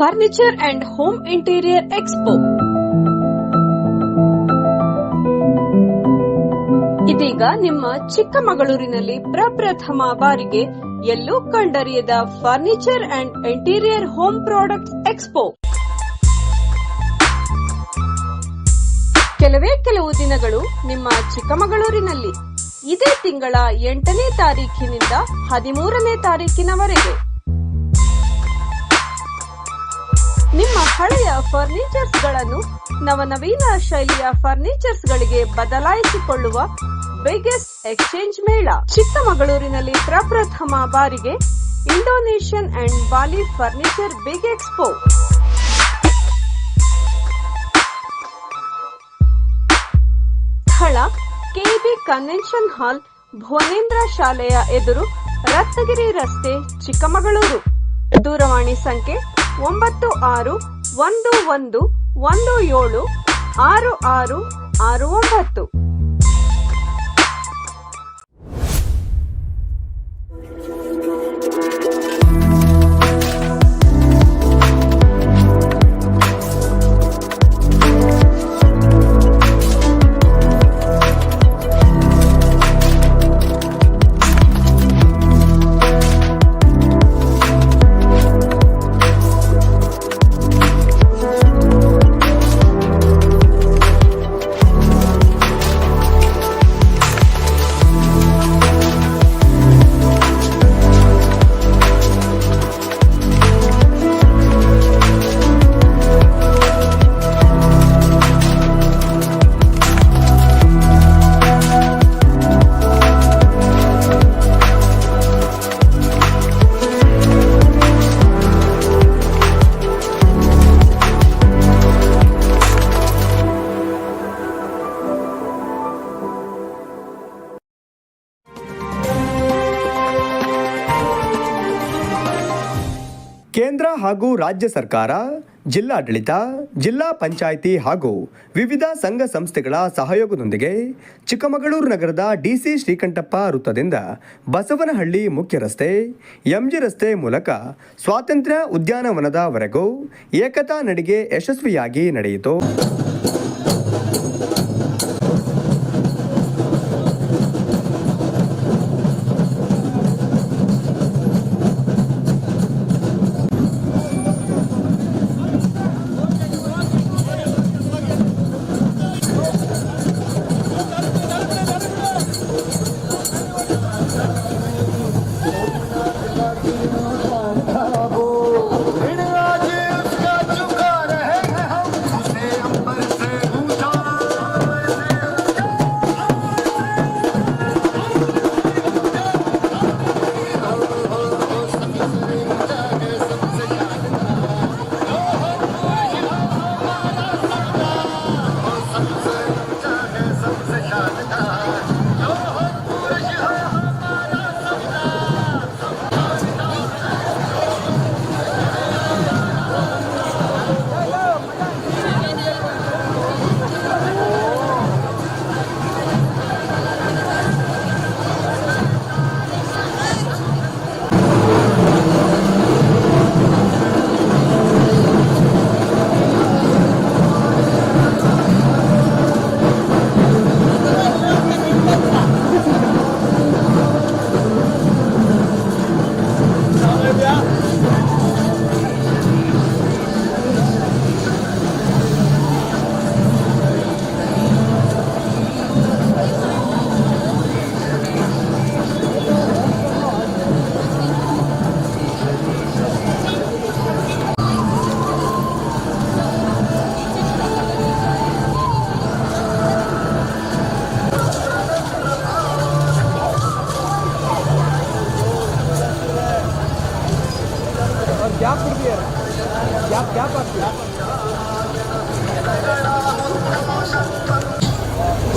Furniture and home interior expo ಇದೀಗ ನಿಮ್ಮ ಚಿಕ್ಕಮಗಳೂರಿನಲ್ಲಿ ಪ್ರಪ್ರಥಮ ಬಾರಿಗೆ ಎಲ್ಲೂ ಕಂಡರಿಯದ furniture and interior home products expo ಕೆಲವೇ ಕೆಲವು ದಿನಗಳು ನಿಮ್ಮ ಚಿಕ್ಕಮಗಳೂರಿನಲ್ಲಿ. ಇದೇ ತಿಂಗಳ ಎಂಟನೇ ತಾರೀಖಿನಿಂದ ಹದಿಮೂರನೇ ತಾರೀಕಿನವರೆಗೆ ನಿಮ್ಮ ಹಳೆಯ ಫರ್ನಿಚರ್ಸ್ಗಳನ್ನು ನವನವೀನ ಶೈಲಿಯ ಫರ್ನಿಚರ್ಸ್ ಗಳಿಗೆ ಬದಲಾಯಿಸಿಕೊಳ್ಳುವ ಬಿಗ್ಗೆಸ್ಟ್ ಎಕ್ಸ್ಚೇಂಜ್ ಮೇಳ. ಚಿಕ್ಕಮಗಳೂರಿನಲ್ಲಿ ಪ್ರಪ್ರಥಮ ಬಾರಿಗೆ Indonesian and Bali furniture big expo ಸ್ಥಳ K B convention hall Bhuvanendra ಶಾಲೆಯ ಎದುರು ರತ್ನಗಿರಿ ರಸ್ತೆ, ಚಿಕ್ಕಮಗಳೂರು. ದೂರವಾಣಿ ಸಂಖ್ಯೆ ಒಂಬತ್ತು ಆರು ಒಂದು ಒಂದು ಒಂದು ಏಳು ಆರು ಆರು ಆರು ಒಂಬತ್ತು. ಹಾಗೂ ರಾಜ್ಯ ಸರ್ಕಾರ, ಜಿಲ್ಲಾಡಳಿತ, ಜಿಲ್ಲಾ ಪಂಚಾಯಿತಿ ಹಾಗೂ ವಿವಿಧ ಸಂಘ ಸಂಸ್ಥೆಗಳ ಸಹಯೋಗದೊಂದಿಗೆ ಚಿಕ್ಕಮಗಳೂರು ನಗರದ ಡಿಸಿ ಶ್ರೀಕಂಠಪ್ಪ ವೃತ್ತದಿಂದ ಬಸವನಹಳ್ಳಿ ಮುಖ್ಯ ರಸ್ತೆ, ಎಂಜಿ ರಸ್ತೆ ಮೂಲಕ ಸ್ವಾತಂತ್ರ್ಯ ಉದ್ಯಾನವನದವರೆಗೂ ಏಕತಾ ನಡಿಗೆ ಯಶಸ್ವಿಯಾಗಿ ನಡೆಯಿತು.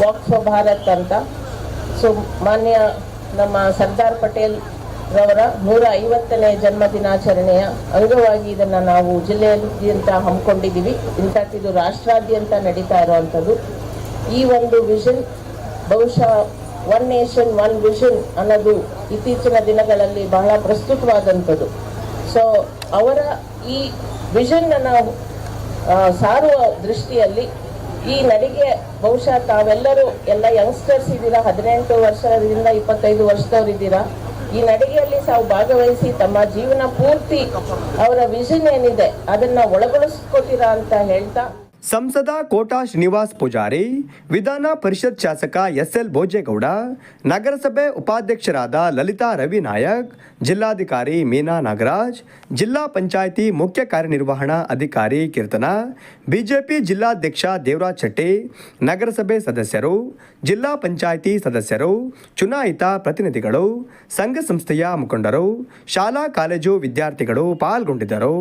ವಾಕ್ ಫಾರ್ ಭಾರತ್ ಅಂತ. ಸೊ ಮಾನ್ಯ ನಮ್ಮ ಸರ್ದಾರ್ ಪಟೇಲ್ ರವರ ನೂರ ಐವತ್ತನೇ ಜನ್ಮ ದಿನಾಚರಣೆಯ ಅಂಗವಾಗಿ ಇದನ್ನು ನಾವು ಜಿಲ್ಲೆಯಾದ್ಯಂತ ಹಮ್ಮಿಕೊಂಡಿದ್ದೀವಿ. ಇದು ರಾಷ್ಟ್ರಾದ್ಯಂತ ನಡೀತಾ ಇರುವಂಥದ್ದು. ಈ ಒಂದು ವಿಷನ್, ಬಹುಶಃ ಒನ್ ನೇಷನ್, ಒನ್ ವಿಷನ್ ಅನ್ನೋದು ಇತ್ತೀಚಿನ ದಿನಗಳಲ್ಲಿ ಬಹಳ ಪ್ರಸ್ತುತವಾದಂಥದ್ದು. ಸೊ ಅವರ ಈ ವಿಷನ್ ನಾವು ಸಾರುವ ದೃಷ್ಟಿಯಲ್ಲಿ ಈ ನಡಿಗೆ ಬಹುಶಃ ತಾವೆಲ್ಲರೂ ಎಲ್ಲ ಯಂಗ್ಸ್ಟರ್ಸ್ ಇದ್ದೀರಾ, ಹದಿನೆಂಟು ವರ್ಷದಿಂದ ಇಪ್ಪತ್ತೈದು ವರ್ಷದವ್ರು ಇದ್ದೀರಾ, ಈ ನಡಿಗೆಯಲ್ಲಿ ತಾವು ಭಾಗವಹಿಸಿ ತಮ್ಮ ಜೀವನ ಪೂರ್ತಿ ಅವರ ವಿಷನ್ ಏನಿದೆ ಅದನ್ನ ಒಳಗೊಳಿಸ್ಕೊತೀರಾ ಅಂತ ಹೇಳ್ತಾ ಸಂಸದ ಕೋಟಾ ಶ್ರೀನಿವಾಸ್ ಪೂಜಾರಿ, ವಿಧಾನ ಪರಿಷತ್ ಶಾಸಕ ಎಸ್ ಎಲ್ ಭೋಜೇಗೌಡ, ನಗರಸಭೆ ಉಪಾಧ್ಯಕ್ಷರಾದ ಲಲಿತಾ ರವಿ ನಾಯಕ್, ಜಿಲ್ಲಾಧಿಕಾರಿ ಮೀನಾ ನಾಗರಾಜ್, ಜಿಲ್ಲಾ ಪಂಚಾಯಿತಿ ಮುಖ್ಯ ಕಾರ್ಯನಿರ್ವಹಣಾ ಅಧಿಕಾರಿ ಕೀರ್ತನ, ಬಿಜೆಪಿ ಜಿಲ್ಲಾಧ್ಯಕ್ಷ ದೇವರಾಜ್ ಶೆಟ್ಟಿ, ನಗರಸಭೆ ಸದಸ್ಯರು, ಜಿಲ್ಲಾ ಪಂಚಾಯಿತಿ ಸದಸ್ಯರು, ಚುನಾಯಿತ ಪ್ರತಿನಿಧಿಗಳು, ಸಂಘ ಸಂಸ್ಥೆಯ ಮುಖಂಡರು, ಶಾಲಾ ಕಾಲೇಜು ವಿದ್ಯಾರ್ಥಿಗಳು ಪಾಲ್ಗೊಂಡಿದ್ದರು.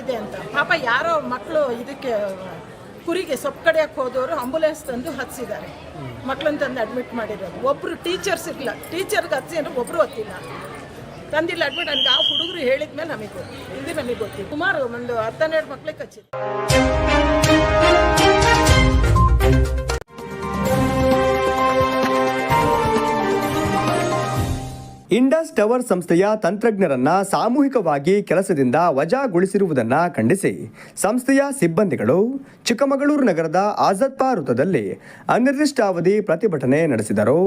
ಹೀಗಾಗಿದೆ ಅಂತ. ಪಾಪ ಯಾರೋ ಮಕ್ಕಳು ಇದಕ್ಕೆ ಕುರಿಗೆ ಸೊಪ್ಪು ಕಡೆಯಕ್ಕೆ ಹೋದವರು ಆಂಬುಲೆನ್ಸ್ ತಂದು ಹತ್ಸಿದ್ದಾರೆ. ಮಕ್ಕಳನ್ನ ತಂದು ಅಡ್ಮಿಟ್ ಮಾಡಿರೋದು. ಒಬ್ಬರು ಟೀಚರ್ಸ್ ಇರಲಿಲ್ಲ ಟೀಚರ್ಗೆ ಹಚ್ಚಿ ಅಂದ್ರೆ ಒಬ್ಬರು ಹೊತ್ತಿಲ್ಲ. ತಂದಿಲ್ಲ ಅಡ್ಮಿಟ್ ನನಗೆ ಆ ಹುಡುಗರು ಹೇಳಿದ್ಮೇಲೆ ನಮಗೆ ಗೊತ್ತು ಹಿಂದೆ ನಮಗೆ ಗೊತ್ತಿಲ್ಲ. ಸುಮಾರು ಒಂದು ಹತ್ತನ್ನೆರಡು ಮಕ್ಕಳಿಗೆ ಕಚ್ಚಿದೆ ಇಂಡಸ್ ಟವರ್ ಸಂಸ್ಥೆಯ ತಂತ್ರಜ್ಞರನ್ನ ಸಾಮೂಹಿಕವಾಗಿ ಕೆಲಸದಿಂದ ವಜಾಗೊಳಿಸಿರುವುದನ್ನು ಖಂಡಿಸಿ. ಸಂಸ್ಥೆಯ ಸಿಬ್ಬಂದಿಗಳು ಚಿಕ್ಕಮಗಳೂರು ನಗರದ ಆಜಾದ್ ವೃತ್ತದಲ್ಲಿ ಅನಿರ್ದಿಷ್ಟಾವಧಿ ಪ್ರತಿಭಟನೆ ನಡೆಸಿದರು.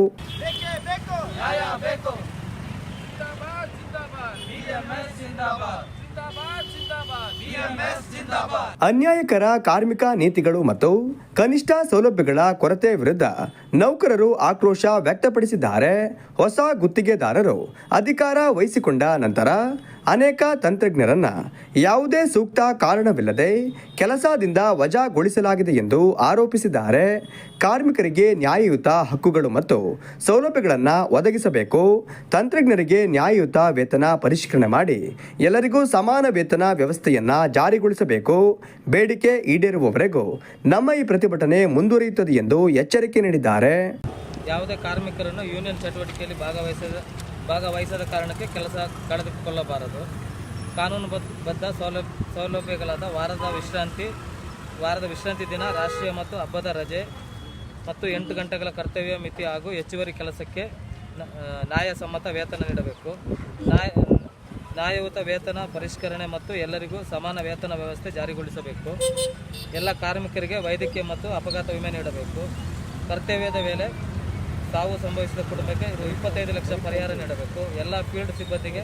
ಅನ್ಯಾಯಕರ ಕಾರ್ಮಿಕ ನೀತಿಗಳು ಮತ್ತು ಕನಿಷ್ಠ ಸೌಲಭ್ಯಗಳ ಕೊರತೆ ವಿರುದ್ಧ ನೌಕರರು ಆಕ್ರೋಶ ವ್ಯಕ್ತಪಡಿಸಿದ್ದಾರೆ. ಹೊಸ ಗುತ್ತಿಗೆದಾರರು ಅಧಿಕಾರ ವಹಿಸಿಕೊಂಡ ನಂತರ ಅನೇಕ ತಂತ್ರಜ್ಞರನ್ನ ಯಾವುದೇ ಸೂಕ್ತ ಕಾರಣವಿಲ್ಲದೆ ಕೆಲಸದಿಂದ ವಜಾಗೊಳಿಸಲಾಗಿದೆ ಎಂದು ಆರೋಪಿಸಿದ್ದಾರೆ. ಕಾರ್ಮಿಕರಿಗೆ ನ್ಯಾಯಯುತ ಹಕ್ಕುಗಳು ಮತ್ತು ಸೌಲಭ್ಯಗಳನ್ನು ಒದಗಿಸಬೇಕು. ತಂತ್ರಜ್ಞರಿಗೆ ನ್ಯಾಯಯುತ ವೇತನ ಪರಿಷ್ಕರಣೆ ಮಾಡಿ ಎಲ್ಲರಿಗೂ ಸಮಾನ ವೇತನ ವ್ಯವಸ್ಥೆಯನ್ನು ಜಾರಿಗೊಳಿಸಬೇಕು. ಬೇಡಿಕೆ ಈಡೇರುವವರೆಗೂ ನಮ್ಮ ಈ ಪ್ರತಿಭಟನೆ ಮುಂದುವರಿಯುತ್ತದೆ ಎಂದು ಎಚ್ಚರಿಕೆ ನೀಡಿದ್ದಾರೆ. ಯಾವುದೇ ಕಾರ್ಮಿಕರನ್ನು ಯೂನಿಯನ್ ಚಟುವಟಿಕೆಯಲ್ಲಿ ಭಾಗವಹಿಸದ ಭಾಗವಹಿಸದ ಕಾರಣಕ್ಕೆ ಕೆಲಸ ಕಳೆದುಕೊಳ್ಳಬಾರದು. ಕಾನೂನುಬದ್ಧ ಸೌಲಭ್ಯ ಸೌಲಭ್ಯಗಳಾದ ವಾರದ ವಿಶ್ರಾಂತಿ ವಾರದ ವಿಶ್ರಾಂತಿ ದಿನ, ರಾಷ್ಟ್ರೀಯ ಮತ್ತು ಹಬ್ಬದ ರಜೆ ಮತ್ತು ಎಂಟು ಗಂಟೆಗಳ ಕರ್ತವ್ಯ, ಮಿತಿ ಹಾಗೂ ಹೆಚ್ಚುವರಿ ಕೆಲಸಕ್ಕೆ ನ್ಯಾಯಸಮ್ಮತ ವೇತನ ನೀಡಬೇಕು. ನ್ಯಾಯ, ನ್ಯಾಯಯುತ ವೇತನ ಪರಿಷ್ಕರಣೆ ಮತ್ತು ಎಲ್ಲರಿಗೂ ಸಮಾನ ವೇತನ ವ್ಯವಸ್ಥೆ ಜಾರಿಗೊಳಿಸಬೇಕು. ಎಲ್ಲ ಕಾರ್ಮಿಕರಿಗೆ ವೈದ್ಯಕೀಯ ಮತ್ತು ಅಪಘಾತ ವಿಮೆ ನೀಡಬೇಕು. ಕರ್ತವ್ಯದ ವೇಳೆ ಸಾವು ಸಂಭವಿಸಿದ ಕುಟುಂಬಕ್ಕೆ ಇದು ಇಪ್ಪತ್ತೈದು ಲಕ್ಷ ಪರಿಹಾರ ನೀಡಬೇಕು. ಎಲ್ಲ ಫೀಲ್ಡ್ ಸಿಬ್ಬಂದಿಗೆ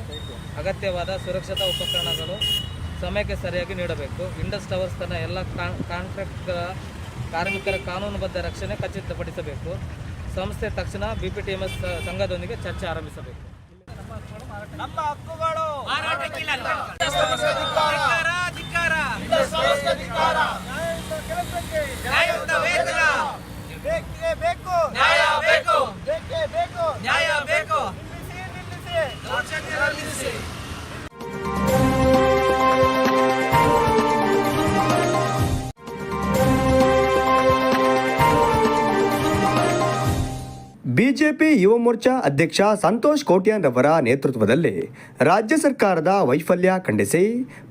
ಅಗತ್ಯವಾದ ಸುರಕ್ಷತಾ ಉಪಕರಣಗಳು ಸಮಯಕ್ಕೆ ಸರಿಯಾಗಿ ನೀಡಬೇಕು. ಇಂಡಸ್ ಟವರ್ಸ್ ತನ್ನ ಎಲ್ಲ ಕಾಂಟ್ರಾಕ್ಟ್ಗಳ ಕಾರ್ಮಿಕರ ಕಾನೂನುಬದ್ಧ ರಕ್ಷಣೆ ಖಚಿತಪಡಿಸಬೇಕು. ಸಂಸ್ಥೆ ತಕ್ಷಣ B P T M S ಸಂಘದೊಂದಿಗೆ ಚರ್ಚೆ ಆರಂಭಿಸಬೇಕು. ನಮ್ಮ ಹಕ್ಕುಗಳು Gerçekten herkese. BJP Yuva Morcha ಅಧ್ಯಕ್ಷ ಸಂತೋಷ್ ಕೋಟ್ಯಾನ್ ರವರ ನೇತೃತ್ವದಲ್ಲಿ ರಾಜ್ಯ ಸರ್ಕಾರದ ವೈಫಲ್ಯ ಖಂಡಿಸಿ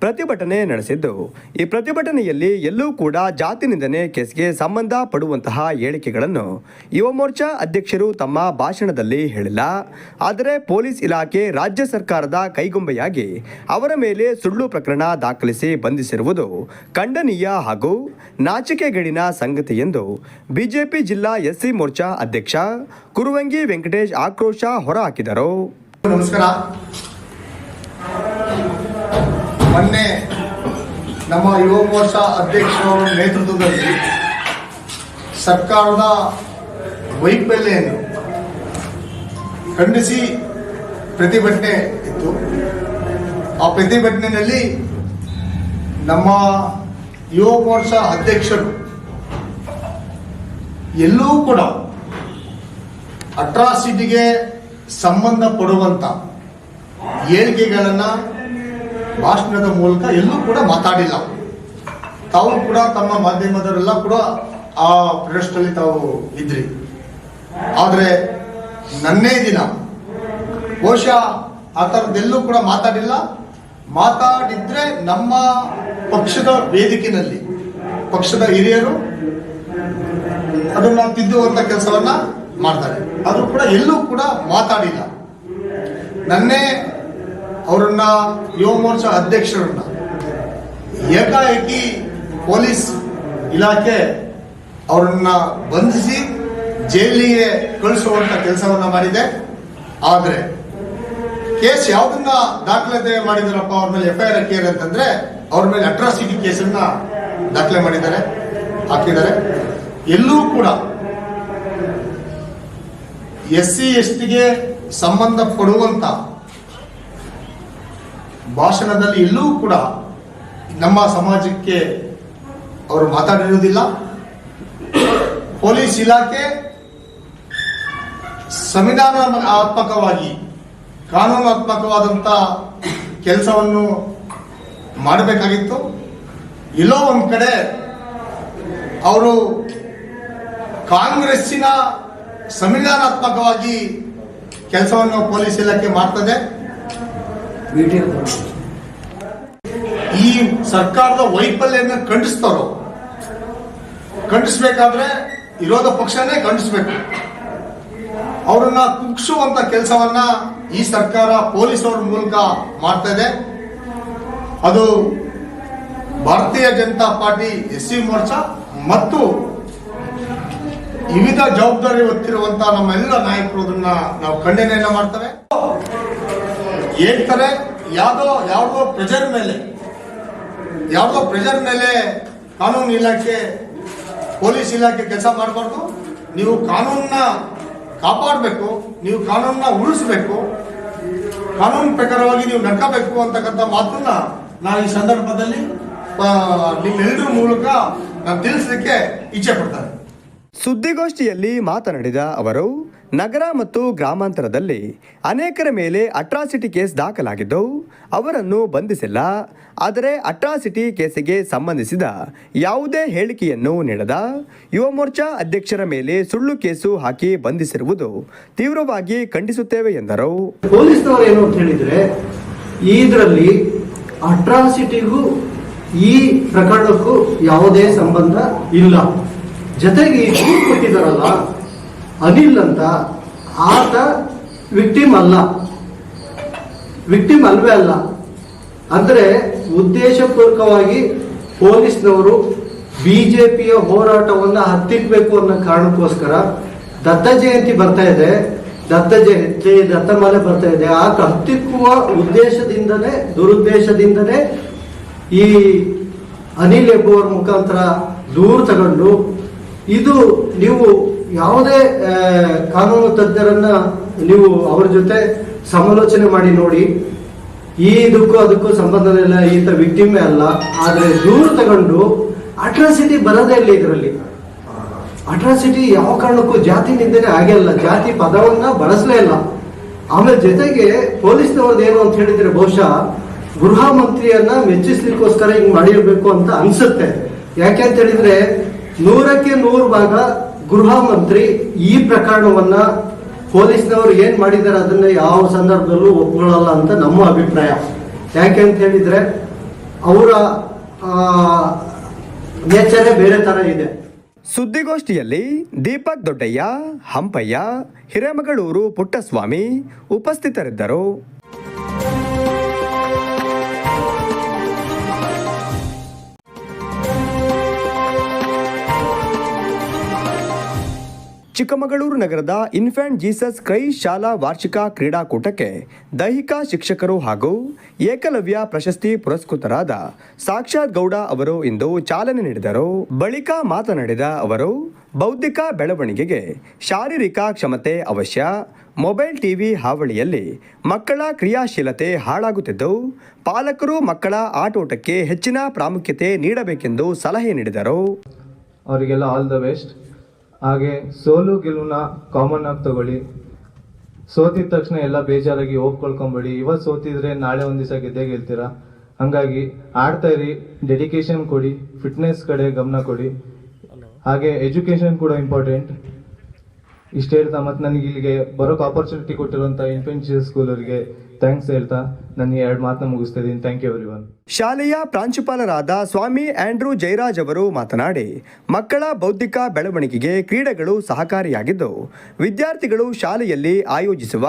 ಪ್ರತಿಭಟನೆ ನಡೆಸಿದ್ದು. ಈ ಪ್ರತಿಭಟನೆಯಲ್ಲಿ ಎಲ್ಲೂ ಕೂಡ ಜಾತಿ ನಿಂದನೆ ಕೇಸ್ಗೆ ಸಂಬಂಧ ಪಡುವಂತಹ ಹೇಳಿಕೆಗಳನ್ನು ಯುವ ಮೋರ್ಚಾ ಅಧ್ಯಕ್ಷರು ತಮ್ಮ ಭಾಷಣದಲ್ಲಿ ಹೇಳಿಲ್ಲ. ಆದರೆ ಪೊಲೀಸ್ ಇಲಾಖೆ ರಾಜ್ಯ ಸರ್ಕಾರದ ಕೈಗೊಂಬೆಯಾಗಿ ಅವರ ಮೇಲೆ ಸುಳ್ಳು ಪ್ರಕರಣ ದಾಖಲಿಸಿ ಬಂಧಿಸಿರುವುದು ಖಂಡನೀಯ ಹಾಗೂ ನಾಚಿಕೆಗೇಡಿನ ಸಂಗತಿ ಎಂದು ಬಿಜೆಪಿ ಜಿಲ್ಲಾ ಎಸ್ಸಿ ಮೋರ್ಚಾ ಅಧ್ಯಕ್ಷ ಕುರುವಂಗಿ ವೆಂಕಟೇಶ್ ಆಕ್ರೋಶ ಹೊರಹಾಕಿದರು. ನಮಸ್ಕಾರ. ಮೊನ್ನೆ ನಮ್ಮ ಯುವ ಮೋರ್ಚಾ ಅಧ್ಯಕ್ಷರ ನೇತೃತ್ವದಲ್ಲಿ ಸರ್ಕಾರದ ವೈಫಲ್ಯವನ್ನು ಖಂಡಿಸಿ ಪ್ರತಿಭಟನೆ ಇತ್ತು. ಆ ಪ್ರತಿಭಟನೆಯಲ್ಲಿ ನಮ್ಮ ಯುವ ಮೋರ್ಚಾ ಅಧ್ಯಕ್ಷರು ಎಲ್ಲೂ ಕೂಡ ಅಟ್ರಾಸಿಟಿಗೆ ಸಂಬಂಧಪಡುವಂತ ಹೇಳಿಕೆಗಳನ್ನ ಭಾಷಣದ ಮೂಲಕ ಎಲ್ಲೂ ಕೂಡ ಮಾತಾಡಿಲ್ಲ. ತಾವು ಕೂಡ ತಮ್ಮ ಮಾಧ್ಯಮದವರೆಲ್ಲ ಕೂಡ ಆ ಪ್ರದೇಶದಲ್ಲಿ ತಾವು ಇದ್ರಿ. ಆದ್ರೆ ನನ್ನೇ ದಿನ ಬಹುಶಃ ಆ ಥರದ್ದೆಲ್ಲೂ ಕೂಡ ಮಾತಾಡಿಲ್ಲ. ಮಾತಾಡಿದ್ರೆ ನಮ್ಮ ಪಕ್ಷದ ವೇದಿಕೆಯಲ್ಲಿ ಪಕ್ಷದ ಹಿರಿಯರು ಅದನ್ನ ತಿದ್ದುವಂತ ಕೆಲಸವನ್ನ ಮಾಡ್ತಾರೆ. ಅದು ಕೂಡ ಎಲ್ಲೂ ಕೂಡ ಮಾತಾಡಿಲ್ಲ. ನನ್ನೇ ಅವರನ್ನ ಯುವ ಮೋರ್ಚಾ ಅಧ್ಯಕ್ಷರನ್ನ ಏಕಾಏಕಿ ಪೊಲೀಸ್ ಇಲಾಖೆ ಅವರನ್ನ ಬಂಧಿಸಿ ಜೈಲಿಗೆ ಕಳಿಸುವಂತ ಕೆಲಸವನ್ನ ಮಾಡಿದೆ. ಆದ್ರೆ ಕೇಸ್ ಯಾವ್ದನ್ನ ದಾಖಲಾತಿ ಮಾಡಿದಾರಪ್ಪ ಅವ್ರ ಮೇಲೆ ಎಫ್ ಐ ಹಾಕಿದ್ದಾರೆ ಅಂತಂದ್ರೆ ಅವ್ರ ಮೇಲೆ ಅಟ್ರಾಸಿಟಿ ಕೇಸನ್ನ ದಾಖಲೆ ಮಾಡಿದ್ದಾರೆ, ಹಾಕಿದ್ದಾರೆ. ಎಲ್ಲೂ ಕೂಡ ಎಸ್ ಸಿ ಎಸ್ ಟಿಗೆ ಸಂಬಂಧಪಡುವಂತ ಭಾಷಣದಲ್ಲಿ ಎಲ್ಲೂ ಕೂಡ ನಮ್ಮ ಸಮಾಜಕ್ಕೆ ಅವರು ಮಾತಾಡಿರುವುದಿಲ್ಲ. ಪೊಲೀಸ್ ಇಲಾಖೆ ಸಂವಿಧಾನಾತ್ಮಕವಾಗಿ, ಕಾನೂನಾತ್ಮಕವಾದಂತ ಕೆಲಸವನ್ನು ಮಾಡಬೇಕಾಗಿತ್ತು. ಎಲ್ಲೋ ಒಂದ್ ಕಡೆ ಅವರು ಕಾಂಗ್ರೆಸ್ಸಿನ ಸಂವಿಧಾನಾತ್ಮಕವಾಗಿ ಕೆಲಸವನ್ನು ಪೊಲೀಸ್ ಇಲಾಖೆ ಮಾಡ್ತದೆ. ಈ ಸರ್ಕಾರದ ವೈಫಲ್ಯನ ಖಂಡಿಸ್ತಾರೋ? ಖಂಡಿಸ್ಬೇಕಾದ್ರೆ ವಿರೋಧ ಪಕ್ಷನೇ ಖಂಡಿಸ್ಬೇಕು. ಅವರನ್ನ ಕುಗ್ಸುವಂತ ಕೆಲಸವನ್ನ ಈ ಸರ್ಕಾರ ಪೊಲೀಸರ ಮೂಲಕ ಮಾಡ್ತಾ ಇದೆ ಅದು Bharatiya Janata party S C Morcha ಮತ್ತು ವಿವಿಧ ಜವಾಬ್ದಾರಿ ಹೊತ್ತಿರುವಂತ ನಮ್ಮೆಲ್ಲ ನಾಯಕರು ಅದನ್ನ ನಾವು ಖಂಡನೆಯನ್ನ ಮಾಡ್ತೇವೆ. ಹೇಳ್ತಾರೆ, ಯಾವ್ದೋ ಯಾವ್ದೋ ಪ್ರೆಜರ್ ಮೇಲೆ, ಯಾವ್ದೋ ಪ್ರೆಜರ್ ಮೇಲೆ ಕಾನೂನು ಇಲಾಖೆ, ಪೊಲೀಸ್ ಇಲಾಖೆ ಕೆಲಸ ಮಾಡಬಾರ್ದು. ನೀವು ಕಾನೂನನ್ನ ಕಾಪಾಡಬೇಕು, ನೀವು ಕಾನೂನನ್ನ ಉಳಿಸ್ಬೇಕು, ಕಾನೂನು ಪ್ರಕಾರವಾಗಿ ನೀವು ನಡ್ಕೋಬೇಕು ಅಂತಕ್ಕಂಥ ಮಾತನ್ನ ನಾನು ಈ ಸಂದರ್ಭದಲ್ಲಿ ನಿಮ್ಮೆಲ್ಲರ ಮೂಲಕ ನಾನು ತಿಳಿಸಲಿಕ್ಕೆ ಇಚ್ಛೆ ಪಡ್ತೇನೆ ಸುದ್ದಿಗೋಷ್ಠಿಯಲ್ಲಿ ಮಾತನಾಡಿದ ಅವರು, ನಗರ ಮತ್ತು ಗ್ರಾಮಾಂತರದಲ್ಲಿ ಅನೇಕರ ಮೇಲೆ ಅಟ್ರಾಸಿಟಿ ಕೇಸ್ ದಾಖಲಾಗಿದ್ದು, ಅವರನ್ನು ಬಂಧಿಸಿಲ್ಲ. ಆದರೆ ಅಟ್ರಾಸಿಟಿ ಕೇಸಿಗೆ ಸಂಬಂಧಿಸಿದ ಯಾವುದೇ ಹೇಳಿಕೆಯನ್ನು ನೀಡದ ಯುವ ಮೋರ್ಚಾ ಅಧ್ಯಕ್ಷರ ಮೇಲೆ ಸುಳ್ಳು ಕೇಸು ಹಾಕಿ ಬಂಧಿಸಿರುವುದು ತೀವ್ರವಾಗಿ ಖಂಡಿಸುತ್ತೇವೆ ಎಂದರು. ಪೊಲೀಸ್ನವರು ಅಂತ ಹೇಳಿದ್ರೆ, ಇದರಲ್ಲಿ ಅಟ್ರಾಸಿಟಿಗೂ ಈ ಪ್ರಕರಣಕ್ಕೂ ಯಾವುದೇ ಸಂಬಂಧ ಇಲ್ಲ. ಜೊತೆಗೆ ದೂರು ಕೊಟ್ಟಿದ್ದಾರಲ್ಲ, ಅನಿಲ್ ಅಂತ, ಆತ ವಿಕ್ಟಿಮ್ ಅಲ್ಲ. ವಿಕ್ಟಿಮ್ ಅಲ್ವೇ ಅಲ್ಲ. ಅಂದ್ರೆ ಉದ್ದೇಶಪೂರ್ವಕವಾಗಿ ಪೊಲೀಸ್ನವರು ಬಿಜೆಪಿಯ ಹೋರಾಟವನ್ನು ಹತ್ತಿಕ್ಬೇಕು ಅನ್ನೋ ಕಾರಣಕ್ಕೋಸ್ಕರ ದತ್ತ ಜಯಂತಿ ಬರ್ತಾ ಇದೆ. ದತ್ತ ಜಯಂತಿ ದತ್ತಮಾಲೆ ಬರ್ತಾ ಇದೆ. ಆ ಹತ್ತಿಕ್ಕುವ ಉದ್ದೇಶದಿಂದನೇ, ದುರುದ್ದೇಶದಿಂದನೇ ಈ ಅನಿಲ್ ಎಂಬುವರ ಮುಖಾಂತರ ದೂರು ತಗೊಂಡು ಇದು ನೀವು ಯಾವುದೇ ಕಾನೂನು ತಜ್ಞರನ್ನ ನೀವು ಅವ್ರ ಜೊತೆ ಸಮಾಲೋಚನೆ ಮಾಡಿ ನೋಡಿ. ಈ ಇದಕ್ಕೂ ಅದಕ್ಕೂ ಸಂಬಂಧ ಇಲ್ಲ ಈತ ವಿಕ್ಟಿಮೇ ಅಲ್ಲ. ಆದ್ರೆ ದೂರು ತಗೊಂಡು ಅಟ್ರಾಸಿಟಿ ಬರೋದೇ ಇಲ್ಲ ಇದರಲ್ಲಿ. ಅಟ್ರಾಸಿಟಿ ಯಾವ ಕಾರಣಕ್ಕೂ ಜಾತಿ ನಿಂದನೆ ಆಗಿಲ್ಲ ಜಾತಿ ಪದವನ್ನ ಬಳಸಲೇ ಇಲ್ಲ. ಆಮೇಲೆ ಜೊತೆಗೆ ಪೊಲೀಸ್ನವ್ರದ್ದು ಏನು ಅಂತ ಹೇಳಿದ್ರೆ ಬಹುಶಃ ಗೃಹ ಮಂತ್ರಿಯನ್ನ ಮೆಚ್ಚಿಸ್ಲಿಕ್ಕೋಸ್ಕರ ಹಿಂಗ್ ಮಾಡಿರ್ಬೇಕು ಅಂತ ಅನ್ಸುತ್ತೆ. ಯಾಕೆ ಅಂತ ಹೇಳಿದ್ರೆ ನೂರಕ್ಕೆ ನೂರು ಭಾಗ ಗೃಹ ಮಂತ್ರಿ ಈ ಪ್ರಕರಣವನ್ನ ಪೊಲೀಸ್ನವರು ಏನ್ ಮಾಡಿದ್ದಾರೆ ಅದನ್ನ ಯಾವ ಸಂದರ್ಭದಲ್ಲೂ ಒಪ್ಕೊಳ್ಳಲ್ಲ ಅಂತ ನಮ್ಮ ಅಭಿಪ್ರಾಯ. ಯಾಕೆ ಅಂತ ಹೇಳಿದ್ರೆ ಅವರ ನೇಚರೇ ಬೇರೆ ತರ ಇದೆ. ಸುದ್ದಿಗೋಷ್ಠಿಯಲ್ಲಿ ದೀಪಕ್ ದೊಡ್ಡಯ್ಯ, ಹಂಪಯ್ಯ, ಹಿರೇಮಗಳೂರು ಪುಟ್ಟಸ್ವಾಮಿ ಉಪಸ್ಥಿತರಿದ್ದರು. ಚಿಕ್ಕಮಗಳೂರು ನಗರದ ಇನ್ಫ್ಯಾಂಟ್ ಜೀಸಸ್ ಕ್ರೈಸ್ಟ್ ಶಾಲಾ ವಾರ್ಷಿಕ ಕ್ರೀಡಾಕೂಟಕ್ಕೆ ದೈಹಿಕ ಶಿಕ್ಷಕರು ಹಾಗೂ ಏಕಲವ್ಯ ಪ್ರಶಸ್ತಿ ಪುರಸ್ಕೃತರಾದ ಸಾಕ್ಷಾತ್ ಗೌಡ ಅವರು ಇಂದು ಚಾಲನೆ ನೀಡಿದರು. ಬಳಿಕ ಮಾತನಾಡಿದ ಅವರು, ಬೌದ್ಧಿಕ ಬೆಳವಣಿಗೆಗೆ ಶಾರೀರಿಕ ಕ್ಷಮತೆ ಅವಶ್ಯ. ಮೊಬೈಲ್ ಟಿವಿ ಹಾವಳಿಯಲ್ಲಿ ಮಕ್ಕಳ ಕ್ರಿಯಾಶೀಲತೆ ಹಾಳಾಗುತ್ತಿದ್ದು, ಪಾಲಕರು ಮಕ್ಕಳ ಆಟೋಟಕ್ಕೆ ಹೆಚ್ಚಿನ ಪ್ರಾಮುಖ್ಯತೆ ನೀಡಬೇಕೆಂದು ಸಲಹೆ ನೀಡಿದರು. ಅವರಿಗೆಲ್ಲ ಆಲ್ ದ ಬೆಸ್ಟ್ ಹಾಗೆ ಸೋಲು ಗೆಲುವನ್ನ ಕಾಮನ್ ಆಗಿ ತಗೊಳ್ಳಿ. ಸೋತಿದ ತಕ್ಷಣ ಎಲ್ಲ ಬೇಜಾರಾಗಿ ಹೋಗ್ಕೊಳ್ಕೊಂಬೇಡಿ ಇವತ್ತು ಸೋತಿದ್ರೆ ನಾಳೆ ಒಂದು ದಿವಸ ಗೆದ್ದೇ ಗೆಲ್ತೀರಾ? ಹಂಗಾಗಿ ಆಡ್ತಾ ಇರಿ ಡೆಡಿಕೇಶನ್ ಕೊಡಿ ಫಿಟ್ನೆಸ್ ಕಡೆ ಗಮನ ಕೊಡಿ. ಹಾಗೆ ಎಜುಕೇಶನ್ ಕೂಡ ಇಂಪಾರ್ಟೆಂಟ್ ಇಷ್ಟ ಹೇಳ್ತಾ ಮತ್ತೆ ನನಗೆ ಇಲ್ಲಿಗೆ ಬರೋಕೆ ಆಪರ್ಚುನಿಟಿ ಕೊಟ್ಟಿರುವಂತ ಇನ್ಫೆನ್ಶಿಯಲ್ ಸ್ಕೂಲ್ ಅವರಿಗೆ ಥ್ಯಾಂಕ್ಸ್ ಹೇಳ್ತಾ ನನಗೆ ಎರಡು ಮಾತನ್ನ ಮುಗಿಸ್ತಾ ಇದ್ದೀನಿ ಥ್ಯಾಂಕ್ ಯು ಎವ್ರಿ ಒನ್ ಶಾಲೆಯ ಪ್ರಾಂಶುಪಾಲರಾದ ಸ್ವಾಮಿ ಆಂಡ್ರೂ ಜೈರಾಜ್ ಅವರು ಮಾತನಾಡಿ ಮಕ್ಕಳ ಬೌದ್ಧಿಕ ಬೆಳವಣಿಗೆಗೆ ಕ್ರೀಡೆಗಳು ಸಹಕಾರಿಯಾಗಿದ್ದು ವಿದ್ಯಾರ್ಥಿಗಳು ಶಾಲೆಯಲ್ಲಿ ಆಯೋಜಿಸುವ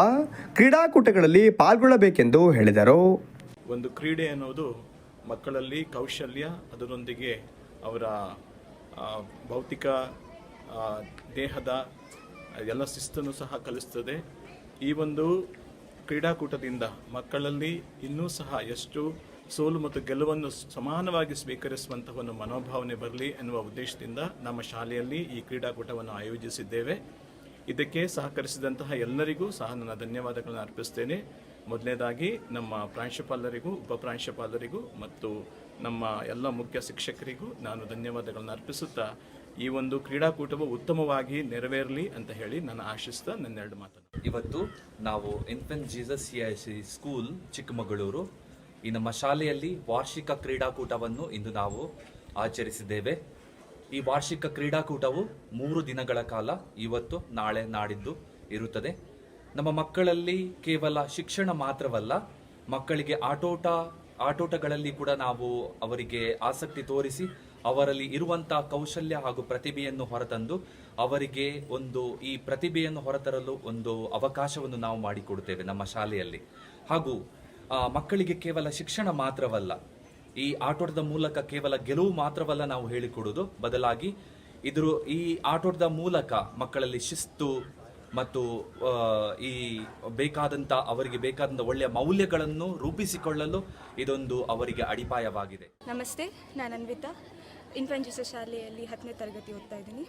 ಕ್ರೀಡಾಕೂಟಗಳಲ್ಲಿ ಪಾಲ್ಗೊಳ್ಳಬೇಕೆಂದು ಹೇಳಿದರು. ಒಂದು ಕ್ರೀಡೆ ಅನ್ನೋದು ಮಕ್ಕಳಲ್ಲಿ ಕೌಶಲ್ಯ ಅದರೊಂದಿಗೆ ಅವರ ಭೌತಿಕ ದೇಹದ ಎಲ್ಲ ಶಿಸ್ತನ್ನು ಸಹ ಕಲಿಸ್ತದೆ. ಈ ಒಂದು ಕ್ರೀಡಾಕೂಟದಿಂದ ಮಕ್ಕಳಲ್ಲಿ ಇನ್ನೂ ಸಹ ಎಷ್ಟು ಸೋಲು ಮತ್ತು ಗೆಲುವನ್ನು ಸಮಾನವಾಗಿ ಸ್ವೀಕರಿಸುವಂತಹ ಒಂದು ಮನೋಭಾವನೆ ಬರಲಿ ಎನ್ನುವ ಉದ್ದೇಶದಿಂದ ನಮ್ಮ ಶಾಲೆಯಲ್ಲಿ ಈ ಕ್ರೀಡಾಕೂಟವನ್ನು ಆಯೋಜಿಸಿದ್ದೇವೆ. ಇದಕ್ಕೆ ಸಹಕರಿಸಿದಂತಹ ಎಲ್ಲರಿಗೂ ಸಹ ನನ್ನ ಧನ್ಯವಾದಗಳನ್ನು ಅರ್ಪಿಸ್ತೇನೆ. ಮೊದಲನೇದಾಗಿ ನಮ್ಮ ಪ್ರಾಂಶುಪಾಲರಿಗೂ ಉಪಪ್ರಾಂಶುಪಾಲರಿಗೂ ಮತ್ತು ನಮ್ಮ ಎಲ್ಲ ಮುಖ್ಯ ಶಿಕ್ಷಕರಿಗೂ ನಾನು ಧನ್ಯವಾದಗಳನ್ನು ಅರ್ಪಿಸುತ್ತಾ ಈ ಒಂದು ಕ್ರೀಡಾಕೂಟವು ಉತ್ತಮವಾಗಿ ನೆರವೇರಲಿ ಅಂತ ಹೇಳಿ ನಾನು ಆಶಿಸ್ತಾ ನನ್ನೆರಡು ಮಾತನ್ನು. ಇವತ್ತು ನಾವು infant Jesus C I C school Chikkamagaluru. ಈ ನಮ್ಮ ಶಾಲೆಯಲ್ಲಿ ವಾರ್ಷಿಕ ಕ್ರೀಡಾಕೂಟವನ್ನು ಇಂದು ನಾವು ಆಚರಿಸಿದ್ದೇವೆ. ಈ ವಾರ್ಷಿಕ ಕ್ರೀಡಾಕೂಟವು ಮೂರು ದಿನಗಳ ಕಾಲ ಇವತ್ತು, ನಾಳೆ, ನಾಡಿದ್ದು ಇರುತ್ತದೆ. ನಮ್ಮ ಮಕ್ಕಳಲ್ಲಿ ಕೇವಲ ಶಿಕ್ಷಣ ಮಾತ್ರವಲ್ಲ, ಮಕ್ಕಳಿಗೆ ಆಟೋಟ, ಆಟೋಟಗಳಲ್ಲಿ ಕೂಡ ನಾವು ಅವರಿಗೆ ಆಸಕ್ತಿ ತೋರಿಸಿ ಅವರಲ್ಲಿ ಇರುವಂತಹ ಕೌಶಲ್ಯ ಹಾಗೂ ಪ್ರತಿಭೆಯನ್ನು ಹೊರತಂದು ಅವರಿಗೆ ಒಂದು ಈ ಪ್ರತಿಭೆಯನ್ನು ಹೊರತರಲು ಒಂದು ಅವಕಾಶವನ್ನು ನಾವು ಮಾಡಿಕೊಡುತ್ತೇವೆ ನಮ್ಮ ಶಾಲೆಯಲ್ಲಿ. ಹಾಗೂ ಮಕ್ಕಳಿಗೆ ಕೇವಲ ಶಿಕ್ಷಣ ಮಾತ್ರವಲ್ಲ, ಈ ಆಟೋಟದ ಮೂಲಕ ಕೇವಲ ಗೆಲುವು ಮಾತ್ರವಲ್ಲ ನಾವು ಹೇಳಿಕೊಡುವುದು. ಬದಲಾಗಿ, ಇದ್ರ, ಈ ಆಟೋಟದ ಮೂಲಕ ಮಕ್ಕಳಲ್ಲಿ ಶಿಸ್ತು ಮತ್ತು ಈ ಬೇಕಾದಂಥ ಅವರಿಗೆ ಬೇಕಾದಂಥ ಒಳ್ಳೆಯ ಮೌಲ್ಯಗಳನ್ನು ರೂಪಿಸಿಕೊಳ್ಳಲು ಇದೊಂದು ಅವರಿಗೆ ಅಡಿಪಾಯವಾಗಿದೆ. ನಮಸ್ತೆ, ನಾನು ಅನ್ವಿತಾ. ಜೀಸಸ್ ಶಾಲೆಯಲ್ಲಿ ಹತ್ತನೇ ತರಗತಿ ಓದ್ತಾ ಇದ್ದೀನಿ.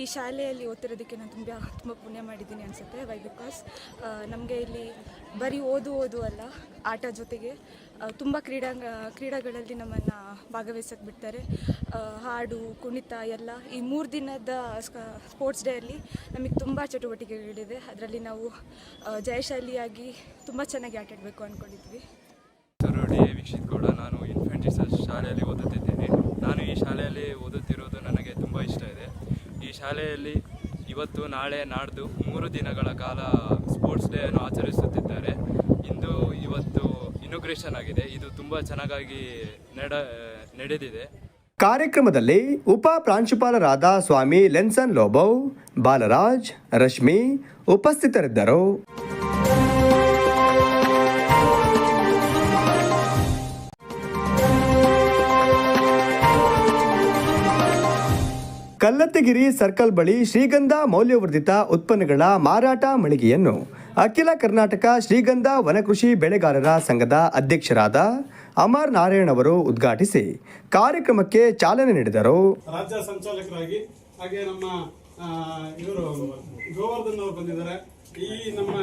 ಈ ಶಾಲೆಯಲ್ಲಿ ಓದ್ತಿರೋದಕ್ಕೆ ನಾನು ತುಂಬ ತುಂಬ ಪುಣ್ಯ ಮಾಡಿದ್ದೀನಿ ಅನಿಸುತ್ತೆ. ವೈ ಬಿಕಾಸ್ ನಮಗೆ ಇಲ್ಲಿ ಬರೀ ಓದು ಓದು ಅಲ್ಲ, ಆಟ ಜೊತೆಗೆ ತುಂಬ ಕ್ರೀಡಾಂಗ ಕ್ರೀಡೆಗಳಲ್ಲಿ ನಮ್ಮನ್ನು ಭಾಗವಹಿಸಕ್ಕೆ ಬಿಡ್ತಾರೆ. ಹಾಡು, ಕುಣಿತ ಎಲ್ಲ ಈ ಮೂರು ದಿನದ ಸ್ಪೋರ್ಟ್ಸ್ ಡೇಯಲ್ಲಿ ನಮಗೆ ತುಂಬ ಚಟುವಟಿಕೆಗಳಿದೆ. ಅದರಲ್ಲಿ ನಾವು ಜಯಶಾಲಿಯಾಗಿ ತುಂಬ ಚೆನ್ನಾಗಿ ಆಟಾಡಬೇಕು ಅಂದ್ಕೊಂಡಿದ್ವಿ ನಾನು ಶಾಲೆಯಲ್ಲಿ ಓದುತ್ತಿದ್ದೇನೆ. ನಾನು ಈ ಶಾಲೆಯಲ್ಲಿ ಓದುತ್ತಿರುವುದು ನನಗೆ ತುಂಬ ಇಷ್ಟ ಇದೆ. ಈ ಶಾಲೆಯಲ್ಲಿ ಇವತ್ತು ನಾಳೆ ನಾಡ್ದು ಮೂರು ದಿನಗಳ ಕಾಲ ಸ್ಪೋರ್ಟ್ಸ್ ಡೇ ಅನ್ನು ಆಚರಿಸುತ್ತಿದ್ದಾರೆ. ಇಂದು ಇವತ್ತು ಇನೋಗ್ರೇಷನ್ ಆಗಿದೆ. ಇದು ತುಂಬ ಚೆನ್ನಾಗಿ ನಡ, ನಡೆದಿದೆ. ಕಾರ್ಯಕ್ರಮದಲ್ಲಿ ಉಪ ಪ್ರಾಂಶುಪಾಲರಾದ ಸ್ವಾಮಿ ಲೆನ್ಸನ್ ಲೋಬೌ, ಬಾಲರಾಜ್, ರಶ್ಮಿ ಉಪಸ್ಥಿತರಿದ್ದರು. ಕಲ್ಲತ್ತಿಗಿರಿ ಸರ್ಕಲ್ ಬಳಿ ಶ್ರೀಗಂಧ ಮೌಲ್ಯವರ್ಧಿತ ಉತ್ಪನ್ನಗಳ ಮಾರಾಟ ಮಳಿಗೆಯನ್ನು ಅಖಿಲ ಕರ್ನಾಟಕ ಶ್ರೀಗಂಧ ವನಕೃಷಿ ಬೆಳೆಗಾರರ ಸಂಘದ ಅಧ್ಯಕ್ಷರಾದ ಅಮರ್ ನಾರಾಯಣ್ ಅವರು ಉದ್ಘಾಟಿಸಿ ಕಾರ್ಯಕ್ರಮಕ್ಕೆ ಚಾಲನೆ ನೀಡಿದರು. ರಾಜ್ಯ ಸಂಚಾಲಕರಾಗಿ, ಹಾಗೆ ನಮ್ಮ ಇವರು ಗೋವರ್ಧನ್ ಅವರು ಬಂದಿದ್ದಾರೆ. ಈ ನಮ್ಮ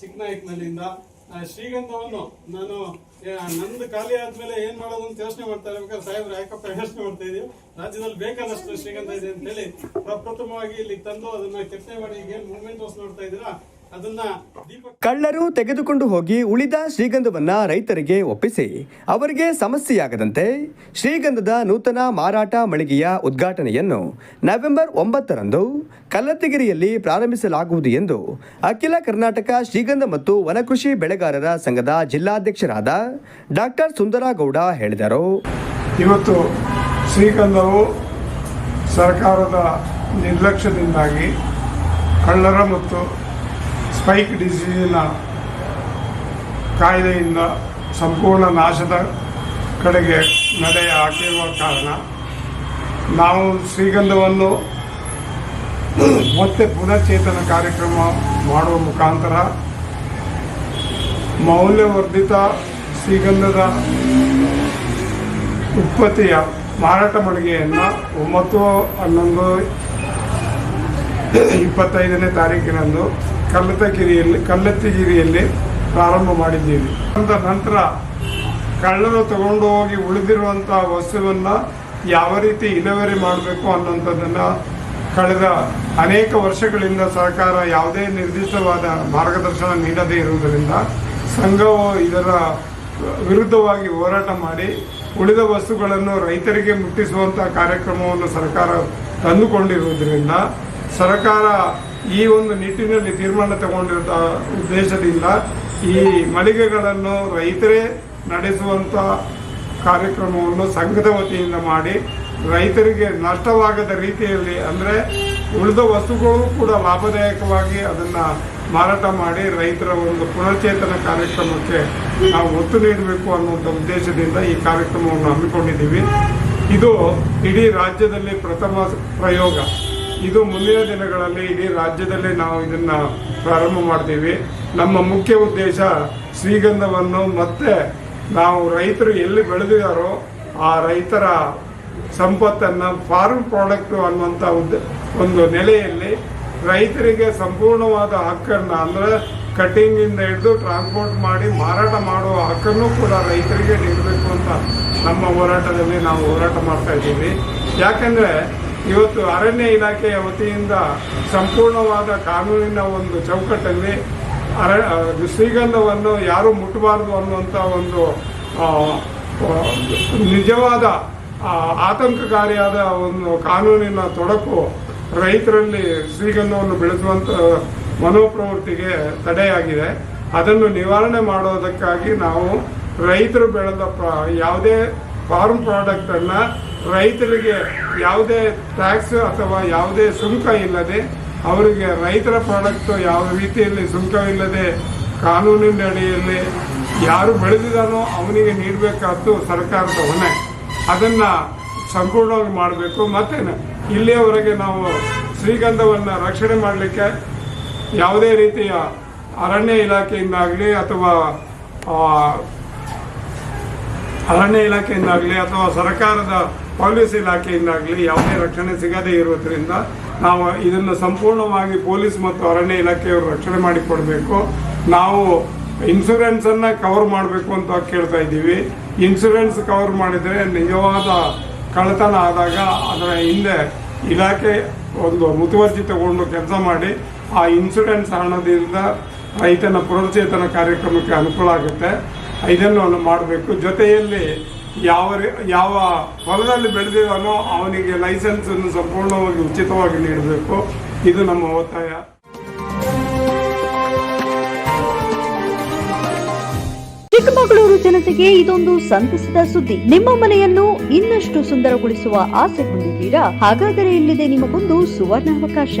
ಚಿಕ್ಕನಾಯಕನಲ್ಲಿಂದ ಶ್ರೀಗಂಧವನ್ನು ನಾನು ನಂದು ಖಾಲಿ ಆದ್ಮೇಲೆ ಏನ್ ಮಾಡೋದು ಅಂತ ಯೋಚನೆ ಮಾಡ್ತಾ ಇರ್ಬೇಕಾದ್ರೆ ಸಾಹೇಬ್ರು, ಯಾಕಪ್ಪ ಯೋಚನೆ ಮಾಡ್ತಾ ಇದೀವಿ ರಾಜ್ಯದಲ್ಲಿ ಬೇಕಾದಷ್ಟು ಶ್ರೀಗಂಧ ಇದೆ ಅಂತ ಹೇಳಿ ಪ್ರಪ್ರಥಮವಾಗಿ ಇಲ್ಲಿ ತಂದು ಅದನ್ನ ಕೆತ್ತನೆ ಮಾಡಿ, ಈಗ ಏನ್ ಮೂವ್ಮೆಂಟ್ ನೋಡ್ತಾ ದೀಪ ಕಳ್ಳರು ತೆಗೆದುಕೊಂಡು ಹೋಗಿ ಉಳಿದ ಶ್ರೀಗಂಧವನ್ನ ರೈತರಿಗೆ ಒಪ್ಪಿಸಿ. ಅವರಿಗೆ ಸಮಸ್ಯೆಯಾಗದಂತೆ ಶ್ರೀಗಂಧದ ನೂತನ ಮಾರಾಟ ಮಳಿಗೆಯ ಉದ್ಘಾಟನೆಯನ್ನು ನವೆಂಬರ್ ಒಂಬತ್ತರಂದು ಕಲ್ಲತ್ತಿಗಿರಿಯಲ್ಲಿ ಪ್ರಾರಂಭಿಸಲಾಗುವುದು ಎಂದು ಅಖಿಲ ಕರ್ನಾಟಕ ಶ್ರೀಗಂಧ ಮತ್ತು ವನಕೃಷಿ ಬೆಳೆಗಾರರ ಸಂಘದ ಜಿಲ್ಲಾಧ್ಯಕ್ಷರಾದ ಡಾಕ್ಟರ್ ಸುಂದರಗೌಡ ಹೇಳಿದರು. ಇವತ್ತು ಶ್ರೀಗಂಧವು ಸರ್ಕಾರದ ನಿರ್ಲಕ್ಷ್ಯದಿಂದಾಗಿ ಕಳ್ಳರ ಮತ್ತು ಸ್ಪೈಕ್ ಡಿಸೀಸಿನ ಕಾಯಿಲೆಯಿಂದ ಸಂಪೂರ್ಣ ನಾಶದ ಕಡೆಗೆ ನಡೆ ಹಾಕಿರುವ ಕಾರಣ ನಾವು ಶ್ರೀಗಂಧವನ್ನು ಮತ್ತೆ ಪುನಶ್ಚೇತನ ಕಾರ್ಯಕ್ರಮ ಮಾಡುವ ಮುಖಾಂತರ ಮೌಲ್ಯವರ್ಧಿತ ಶ್ರೀಗಂಧದ ಉತ್ಪತ್ತಿಯ ಮಾರಾಟ ಮಳಿಗೆಯನ್ನು ಒಂಬತ್ತು ಹನ್ನೊಂದು ಇಪ್ಪತ್ತೈದನೇ ತಾರೀಕಿನಂದು ಕಲ್ಲತ್ತಗಿರಿಯಲ್ಲಿ, ಕಲ್ಲತ್ತಿಗಿರಿಯಲ್ಲಿ ಪ್ರಾರಂಭ ಮಾಡಿದ್ದೀವಿ. ಅಂದ ನಂತರ ಕಳ್ಳರು ತಗೊಂಡು ಹೋಗಿ ಉಳಿದಿರುವಂತಹ ವಸ್ತುವನ್ನು ಯಾವ ರೀತಿ ಇಳುವರಿ ಮಾಡಬೇಕು ಅನ್ನೋಂಥದ್ದನ್ನು ಕಳೆದ ಅನೇಕ ವರ್ಷಗಳಿಂದ ಸರ್ಕಾರ ಯಾವುದೇ ನಿರ್ದಿಷ್ಟವಾದ ಮಾರ್ಗದರ್ಶನ ನೀಡದೇ ಇರುವುದರಿಂದ ಸಂಘವು ಇದರ ವಿರುದ್ಧವಾಗಿ ಹೋರಾಟ ಮಾಡಿ ಉಳಿದ ವಸ್ತುಗಳನ್ನು ರೈತರಿಗೆ ಮುಟ್ಟಿಸುವಂತಹ ಕಾರ್ಯಕ್ರಮವನ್ನು ಸರ್ಕಾರ ತಂದುಕೊಂಡಿರುವುದರಿಂದ ಸರ್ಕಾರ ಈ ಒಂದು ನಿಟ್ಟಿನಲ್ಲಿ ತೀರ್ಮಾನ ತಗೊಂಡಿರುವ ಉದ್ದೇಶದಿಂದ ಈ ಮಳಿಗೆಗಳನ್ನು ರೈತರೇ ನಡೆಸುವಂತ ಕಾರ್ಯಕ್ರಮವನ್ನು ಸಂಘದ ವತಿಯಿಂದ ಮಾಡಿ ರೈತರಿಗೆ ನಷ್ಟವಾಗದ ರೀತಿಯಲ್ಲಿ ಅಂದರೆ ಉಳಿದ ವಸ್ತುಗಳು ಕೂಡ ಲಾಭದಾಯಕವಾಗಿ ಅದನ್ನ ಮಾರಾಟ ಮಾಡಿ ರೈತರ ಒಂದು ಪುನಶ್ಚೇತನ ಕಾರ್ಯಕ್ರಮಕ್ಕೆ ನಾವು ಒತ್ತು ನೀಡಬೇಕು ಅನ್ನುವಂಥ ಉದ್ದೇಶದಿಂದ ಈ ಕಾರ್ಯಕ್ರಮವನ್ನು ಹಮ್ಮಿಕೊಂಡಿದ್ದೀವಿ. ಇದು ಇಡೀ ರಾಜ್ಯದಲ್ಲಿ ಪ್ರಥಮ ಪ್ರಯೋಗ. ಇದು ಮುಂದಿನ ದಿನಗಳಲ್ಲಿ ಇಡೀ ರಾಜ್ಯದಲ್ಲಿ ನಾವು ಇದನ್ನ ಪ್ರಾರಂಭ ಮಾಡ್ತೀವಿ. ನಮ್ಮ ಮುಖ್ಯ ಉದ್ದೇಶ ಶ್ರೀಗಂಧವನ್ನು ಮತ್ತೆ ನಾವು ರೈತರು ಎಲ್ಲಿ ಬೆಳೆದಿದ್ದಾರೋ ಆ ರೈತರ ಸಂಪತ್ತನ್ನ ಫಾರ್ಮ್ ಪ್ರಾಡಕ್ಟ್ ಅನ್ನುವಂಥ ಒಂದು ನೆಲೆಯಲ್ಲಿ ರೈತರಿಗೆ ಸಂಪೂರ್ಣವಾದ ಹಕ್ಕನ್ನು ಅಂದರೆ ಕಟಿಂಗ್ ಇಂದ ಹಿಡಿದು ಟ್ರಾನ್ಸ್ಪೋರ್ಟ್ ಮಾಡಿ ಮಾರಾಟ ಮಾಡುವ ಹಕ್ಕನ್ನು ಕೂಡ ರೈತರಿಗೆ ನೀಡಬೇಕು ಅಂತ ನಮ್ಮ ಹೋರಾಟದಲ್ಲಿ ನಾವು ಹೋರಾಟ ಮಾಡ್ತಾ ಇದ್ದೀವಿ. ಯಾಕಂದ್ರೆ ಇವತ್ತು ಅರಣ್ಯ ಇಲಾಖೆಯ ವತಿಯಿಂದ ಸಂಪೂರ್ಣವಾದ ಕಾನೂನಿನ ಒಂದು ಚೌಕಟ್ಟಲ್ಲಿ ಅರ ಶ್ರೀಗಂಧವನ್ನು ಯಾರು ಮುಟ್ಟಬಾರದು ಅನ್ನುವಂಥ ಒಂದು ನಿಜವಾದ ಆತಂಕಕಾರಿಯಾದ ಒಂದು ಕಾನೂನಿನ ತೊಡಕು ರೈತರಲ್ಲಿ ಶ್ರೀಗಂಧವನ್ನು ಬೆಳೆಸುವಂತ ಮನೋಪ್ರವೃತ್ತಿಗೆ ತಡೆಯಾಗಿದೆ. ಅದನ್ನು ನಿವಾರಣೆ ಮಾಡೋದಕ್ಕಾಗಿ ನಾವು ರೈತರು ಬೆಳೆದ ಯಾವುದೇ ಫಾರ್ಮ್ ಪ್ರಾಡಕ್ಟ್ ಅನ್ನ ರೈತರಿಗೆ ಯಾವುದೇ ಟ್ಯಾಕ್ಸ್ ಅಥವಾ ಯಾವುದೇ ಸುಂಕ ಇಲ್ಲದೆ ಅವರಿಗೆ ರೈತರ ಪ್ರಾಡಕ್ಟ್ ಯಾವ ರೀತಿಯಲ್ಲಿ ಸುಂಕವಿಲ್ಲದೆ ಕಾನೂನಿನ ಅಡಿಯಲ್ಲಿ ಯಾರು ಬೆಳೆದಿದ್ದಾನೋ ಅವನಿಗೆ ನೀಡಬೇಕಾದ್ದು ಸರ್ಕಾರದ ಹೊಣೆ. ಅದನ್ನ ಸಂಪೂರ್ಣವಾಗಿ ಮಾಡಬೇಕು. ಮತ್ತೆ ಇಲ್ಲಿಯವರೆಗೆ ನಾವು ಶ್ರೀಗಂಧವನ್ನು ರಕ್ಷಣೆ ಮಾಡಲಿಕ್ಕೆ ಯಾವುದೇ ರೀತಿಯ ಅರಣ್ಯ ಇಲಾಖೆಯಿಂದಾಗಲಿ ಅಥವಾ ಅರಣ್ಯ ಇಲಾಖೆಯಿಂದಾಗಲಿ ಅಥವಾ ಸರ್ಕಾರದ ಪೊಲೀಸ್ ಇಲಾಖೆಯಿಂದಾಗಲಿ ಯಾವುದೇ ರಕ್ಷಣೆ ಸಿಗದೇ ಇರೋದ್ರಿಂದ ನಾವು ಇದನ್ನು ಸಂಪೂರ್ಣವಾಗಿ ಪೊಲೀಸ್ ಮತ್ತು ಅರಣ್ಯ ಇಲಾಖೆಯವರು ರಕ್ಷಣೆ ಮಾಡಿಕೊಡಬೇಕು. ನಾವು ಇನ್ಸೂರೆನ್ಸನ್ನು ಕವರ್ ಮಾಡಬೇಕು ಅಂತ ಕೇಳ್ತಾ ಇದ್ದೀವಿ. ಇನ್ಸೂರೆನ್ಸ್ ಕವರ್ ಮಾಡಿದರೆ ನಿಜವಾದ ಕಳ್ಳತನ ಆದಾಗ ಅದರ ಹಿಂದೆ ಇಲಾಖೆ ಒಂದು ಮುತುವರ್ಜಿ ತಗೊಂಡು ಕೆಲಸ ಮಾಡಿ ಆ ಇನ್ಸೂರೆನ್ಸ್ ಹಣದಿಂದ ರೈತನ ಪುನರ್ಚೇತನ ಕಾರ್ಯಕ್ರಮಕ್ಕೆ ಅನುಕೂಲ ಆಗುತ್ತೆ. ಇದನ್ನು ಮಾಡಬೇಕು. ಜೊತೆಯಲ್ಲಿ ಯಾವ ಯಾವ ಹೊಲದಲ್ಲಿ ಬೆಳೆದಿದ್ದಾನೋ ಅವನಿಗೆ ಲೈಸೆನ್ಸನ್ನು ಸಂಪೂರ್ಣವಾಗಿ ಉಚಿತವಾಗಿ ನೀಡಬೇಕು. ಇದು ನಮ್ಮ ಒತ್ತಾಯ. ಚಿಕ್ಕಮಗಳೂರು ಜನತೆಗೆ ಇದೊಂದು ಸಂತಸದ ಸುದ್ದಿ. ನಿಮ್ಮ ಮನೆಯನ್ನು ಇನ್ನಷ್ಟು ಸುಂದರಗೊಳಿಸುವ ಆಸೆ ಹೊಂದಿದ್ದೀರಾ? ಹಾಗಾದರೆ ಇಲ್ಲಿದೆ ನಿಮಗೊಂದು ಸುವರ್ಣಾವಕಾಶ.